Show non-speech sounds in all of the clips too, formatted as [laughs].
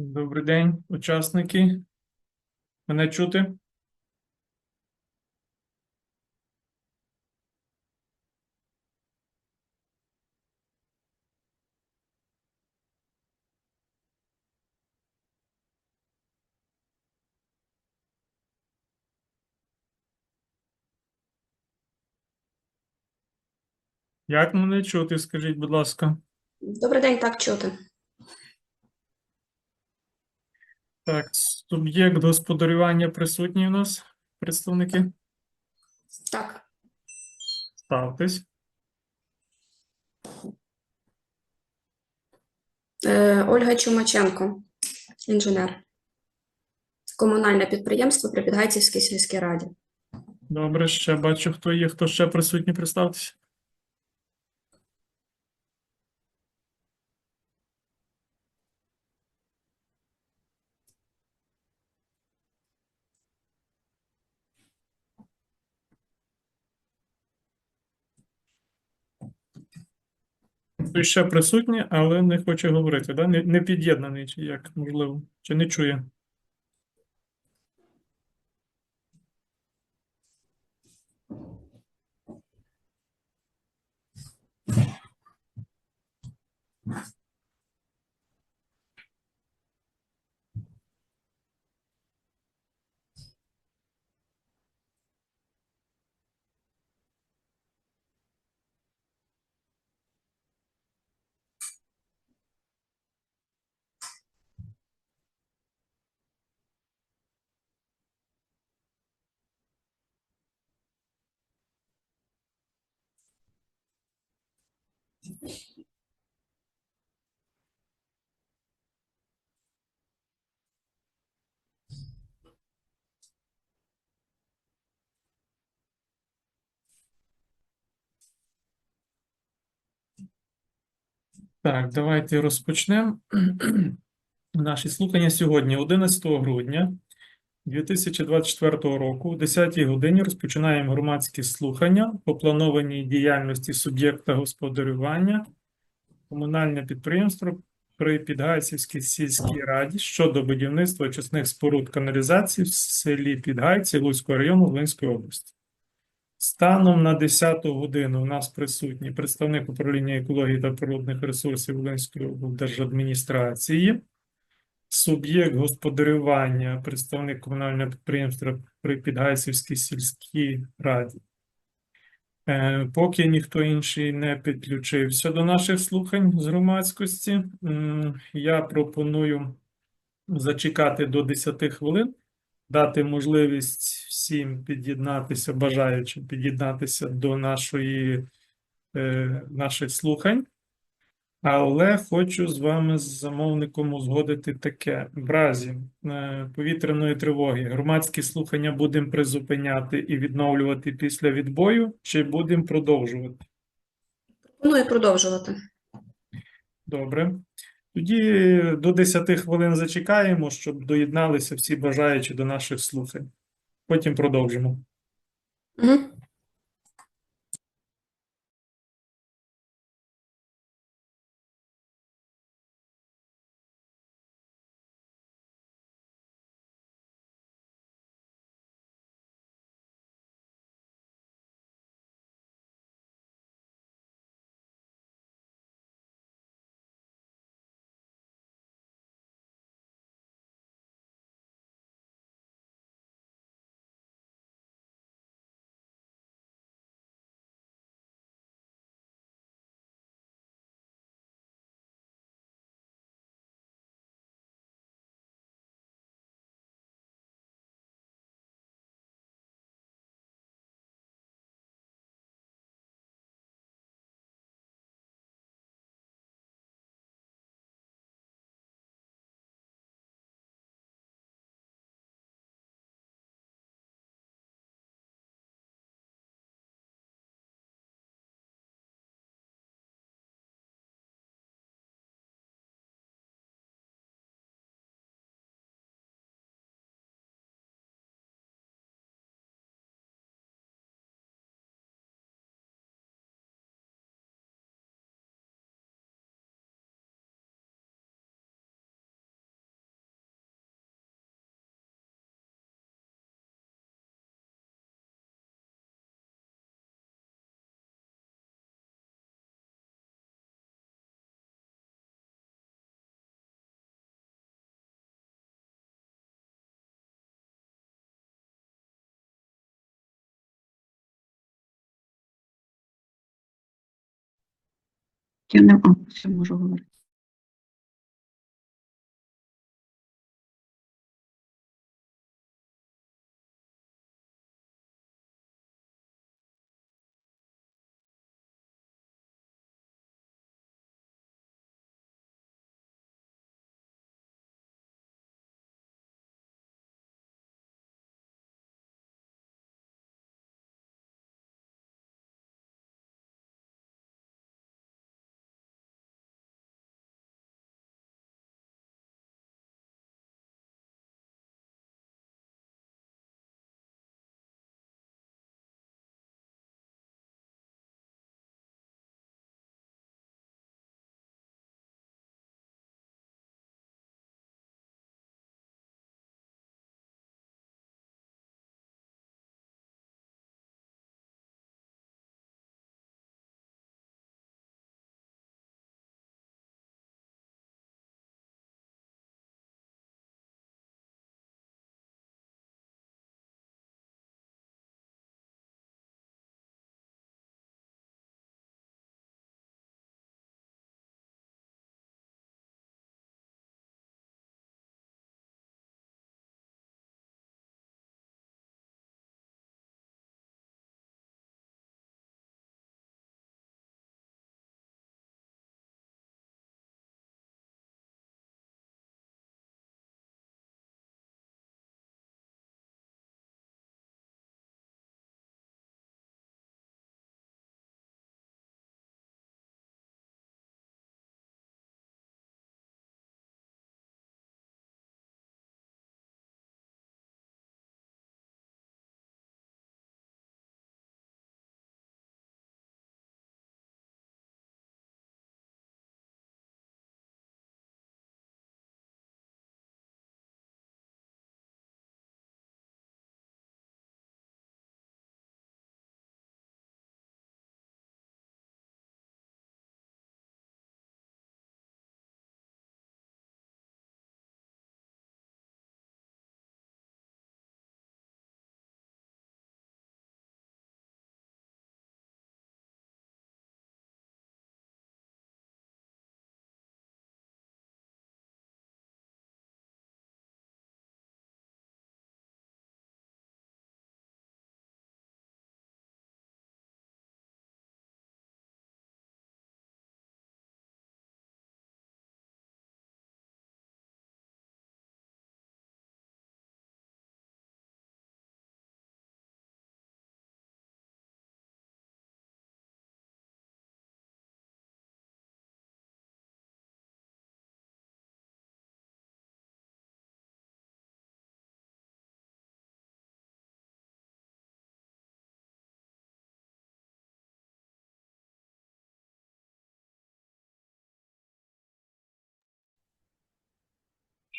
Добрий день, учасники. Мене чути? Як мене чути, скажіть, будь ласка. Добрий день, так чути. Так, суб'єкт господарювання присутній у нас, представники. Так, Ставтесь. е, Ольга Чумаченко, інженер. Комунальне підприємство при Підгайцівській сільській раді. Добре, ще бачу, хто є, хто ще присутній, представтеся. Той ще присутній, але не хоче говорити, да? Не, не під'єднаний, чи як можливо, чи не чує. Так, давайте розпочнемо. [clears throat] Наші слухання сьогодні, 11 грудня 2024 року, о 10 годині розпочинаємо громадські слухання по планованій діяльності суб'єкта господарювання комунальне підприємство при Підгайцівській сільській раді щодо будівництва очисних споруд каналізації в селі Підгайці Луцького району Волинської області. Станом на 10 годину у нас присутній представник управління екології та природних ресурсів Волинської облдержадміністрації, суб'єкт господарювання, представник комунального підприємства при Підгайцівській сільській раді. Е, Поки ніхто інший не підключився до наших слухань з громадськості, я пропоную зачекати до 10 хвилин, дати можливість всім під'єднатися, бажаючим під'єднатися до нашої, е, наших слухань. Але хочу з вами, з замовником, узгодити таке. В разі е, повітряної тривоги громадські слухання будемо призупиняти і відновлювати після відбою, чи будемо продовжувати? Пропоную продовжувати. Добре. Тоді до 10 хвилин зачекаємо, щоб доєдналися всі бажаючі до наших слухань. Потім продовжимо. Угу. Я не а, все можу говорити.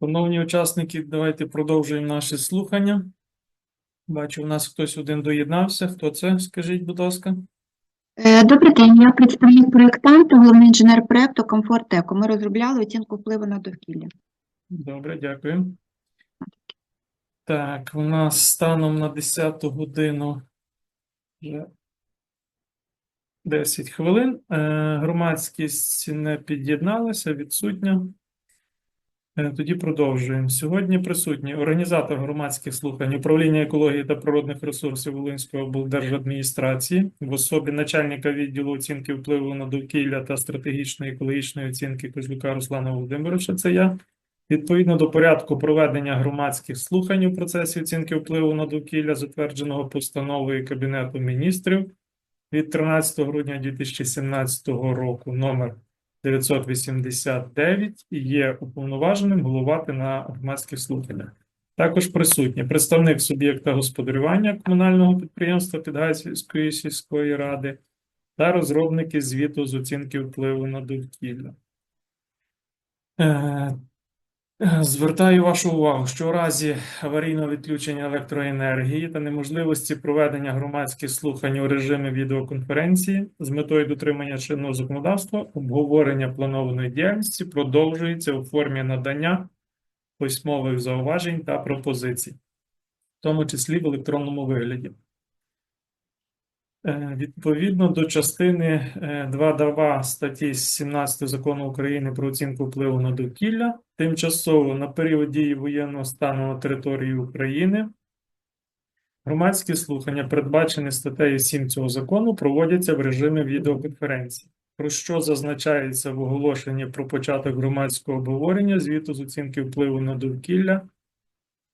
Шановні учасники, давайте продовжуємо наші слухання. Бачу, у нас хтось один доєднався. Хто це? Скажіть, будь ласка. Е, Добрий день, я представник проєктанта, головний інженер проєкту Комфорт Еко. Ми розробляли оцінку впливу на довкілля. Добре, дякую. Так, у нас станом на 10 годину вже 10 хвилин. Е, Громадськість не під'єдналася, відсутня. Е, Тоді продовжуємо. Сьогодні присутні організатор громадських слухань управління екології та природних ресурсів Волинської облдержадміністрації в особі начальника відділу оцінки впливу на довкілля та стратегічної екологічної оцінки Козлюка Руслана Володимировича. Це я. Відповідно до порядку проведення громадських слухань у процесі оцінки впливу на довкілля, затвердженого постановою Кабінету міністрів від 13 грудня 2017 року номер 989 і є уповноваженим головати на громадських слуханнях. Також присутні представник суб'єкта господарювання комунального підприємства Підгайської сільської ради та розробники звіту з оцінки впливу на довкілля. Звертаю вашу увагу, що у разі аварійного відключення електроенергії та неможливості проведення громадських слухань у режимі відеоконференції з метою дотримання чинного законодавства, обговорення планованої діяльності продовжується у формі надання письмових зауважень та пропозицій, в тому числі в електронному вигляді. Е, Відповідно до частини е, 2.2 статті 17 Закону України про оцінку впливу на довкілля, тимчасово на період дії воєнного стану на території України громадські слухання, передбачені статтею 7 цього закону, проводяться в режимі відеоконференції, про що зазначається в оголошенні про початок громадського обговорення звіту з оцінки впливу на довкілля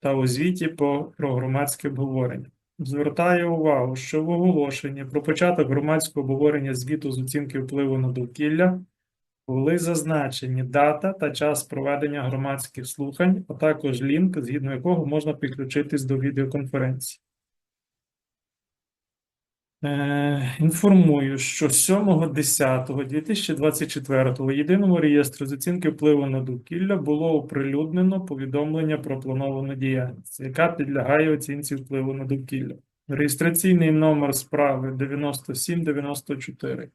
та у звіті про громадське обговорення. Звертаю увагу, що в оголошенні про початок громадського обговорення звіту з оцінки впливу на довкілля були зазначені дата та час проведення громадських слухань, а також лінк, згідно якого можна підключитись до відеоконференції. Е, Інформую, що 7.10.2024 в єдиному реєстрі з оцінки впливу на довкілля було оприлюднено повідомлення про плановану діяльність, яка підлягає оцінці впливу на довкілля. Реєстраційний номер справи 9794.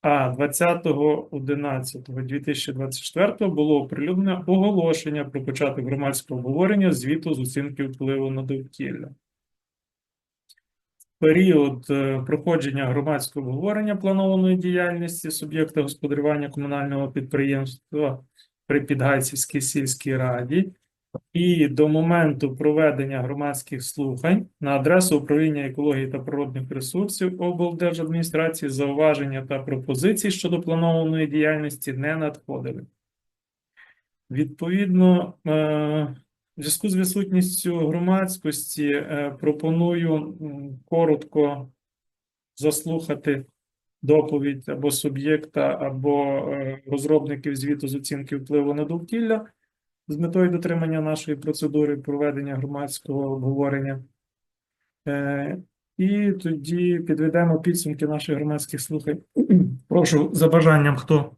А 20.11.2024 було оприлюднено оголошення про початок громадського обговорення звіту з оцінки впливу на довкілля період е, проходження громадського обговорення планованої діяльності суб'єкта господарювання комунального підприємства при Підгайцівській сільській раді і до моменту проведення громадських слухань на адресу управління екології та природних ресурсів облдержадміністрації зауваження та пропозиції щодо планованої діяльності не надходили. Відповідно, е, в зв'язку з відсутністю громадськості е, пропоную коротко заслухати доповідь або суб'єкта, або е, розробників звіту з оцінки впливу на довкілля з метою дотримання нашої процедури проведення громадського обговорення. Е, І тоді підведемо підсумки наших громадських слухань. Прошу за бажанням, хто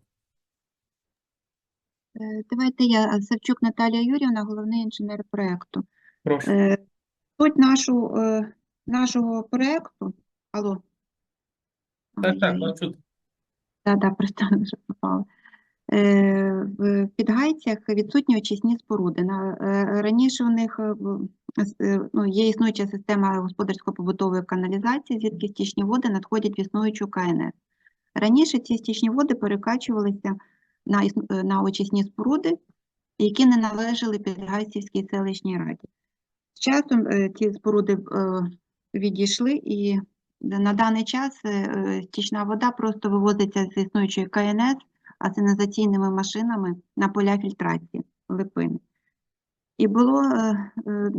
Давайте я, Савчук Наталія Юрівна, головний інженер проекту. прошу. Е, Суть нашу, е, нашого проекту. Алло. Так, так, чути. Да, да, просто вже попала. Е, В Підгайцях відсутні очисні споруди. Е, раніше у них е, е, ну, є існуюча система господарсько-побутової каналізації, звідки стічні води надходять в існуючу КНС. Раніше ці стічні води перекачувалися на, е, на очисні споруди, які не належали Підгайцівській селищній раді. З часом е, ці споруди е, відійшли і на даний час стічна вода просто вивозиться з існуючої КНС асенізаційними машинами на поля фільтрації липини. І було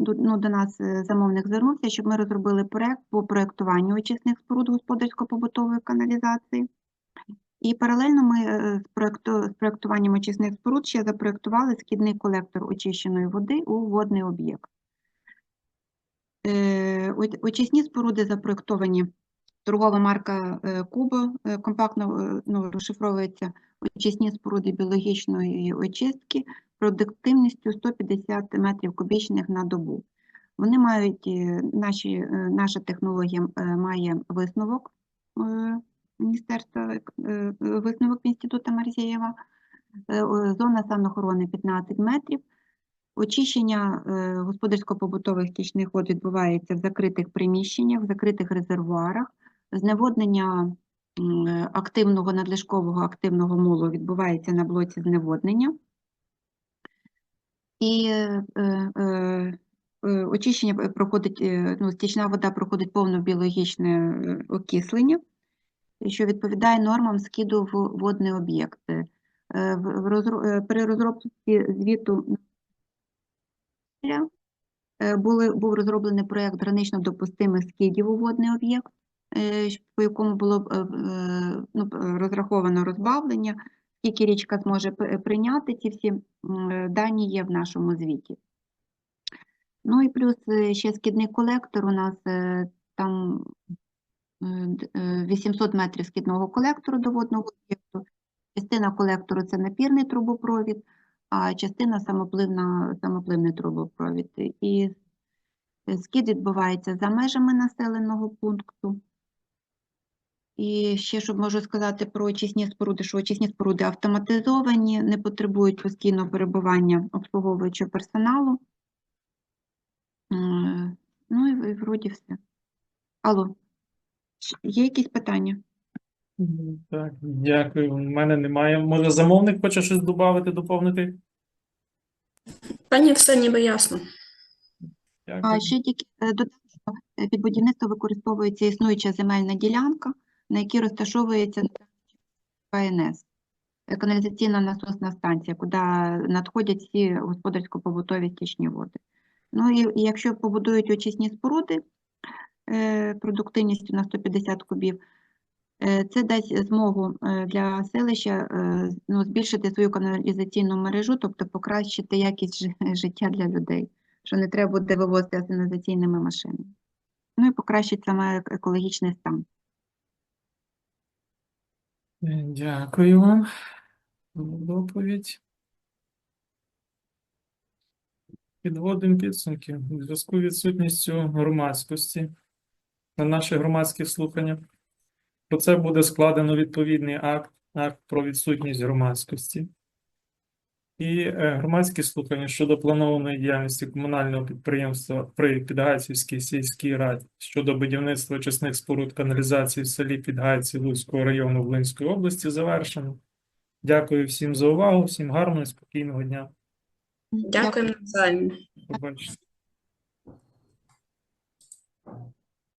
ну, до нас замовник звернувся, щоб ми розробили проект по проектуванню очисних споруд господарсько-побутової каналізації. І паралельно ми е, з, проектуванням очисних споруд ще запроектували скидний колектор очищеної води у водний об'єкт. Е, Очисні споруди запроектовані. Торгова марка е, Кубо компактно ну, розшифровується очисні споруди біологічної очистки продуктивністю 150 метрів кубічних на добу. Вони мають, наші, наша технологія має висновок Міністерства, е, висновок Інституту Марзієва, Е, зона санохорони 15 метрів. Очищення е, господарсько-побутових стічних вод відбувається в закритих приміщеннях, в закритих резервуарах. Зневоднення активного надлишкового активного мулу відбувається на блоці зневоднення. І очищення проходить, ну, стічна вода проходить повне біологічне окислення, що відповідає нормам скиду в водний об'єкт. Е, е, При розробці звіту е, були, був розроблений проєкт гранично допустимих скидів у водний об'єкт, по якому було ну, розраховано розбавлення, скільки річка зможе прийняти, ці всі дані є в нашому звіті. Ну і плюс ще скидний колектор у нас там 800 метрів скидного колектору до водного об'єкту. Частина колектору це напірний трубопровід, а частина самопливний трубопровід. І е, скид відбувається за межами населеного пункту. І ще, що можу сказати про очисні споруди, що очисні споруди автоматизовані, не потребують постійного перебування обслуговуючого персоналу. Ну і, і вроді все. Алло. Є якісь питання? Так, дякую. У мене немає. Може, замовник хоче щось додати, доповнити? Та ні, все ніби ясно. Дякую. А ще тільки е, додам, що е, під будівництво використовується існуюча земельна ділянка, на якій розташовується КНС, каналізаційна насосна станція, куди надходять всі господарсько-побутові стічні води. Ну і, і якщо побудують очисні споруди продуктивністю на 150 кубів, е, це дасть змогу е, для селища е, ну, збільшити свою каналізаційну мережу, тобто покращити якість [laughs] життя для людей що не треба буде вивозити асенізаційними машинами. Ну і покращить саме екологічний стан. Е, Дякую вам доповідь. Підводимо підсумки. У зв'язку з відсутністю громадськості на наші громадські слухання. Про це буде складено відповідний акт, акт про відсутність громадськості. І е, громадські слухання щодо планованої діяльності комунального підприємства при Підгайцівській сільській раді щодо будівництва очисних споруд каналізації в селі Підгайці Луцького району Волинської області завершено. Дякую всім за увагу, всім гарного і спокійного дня. Дякуємо. Побачення.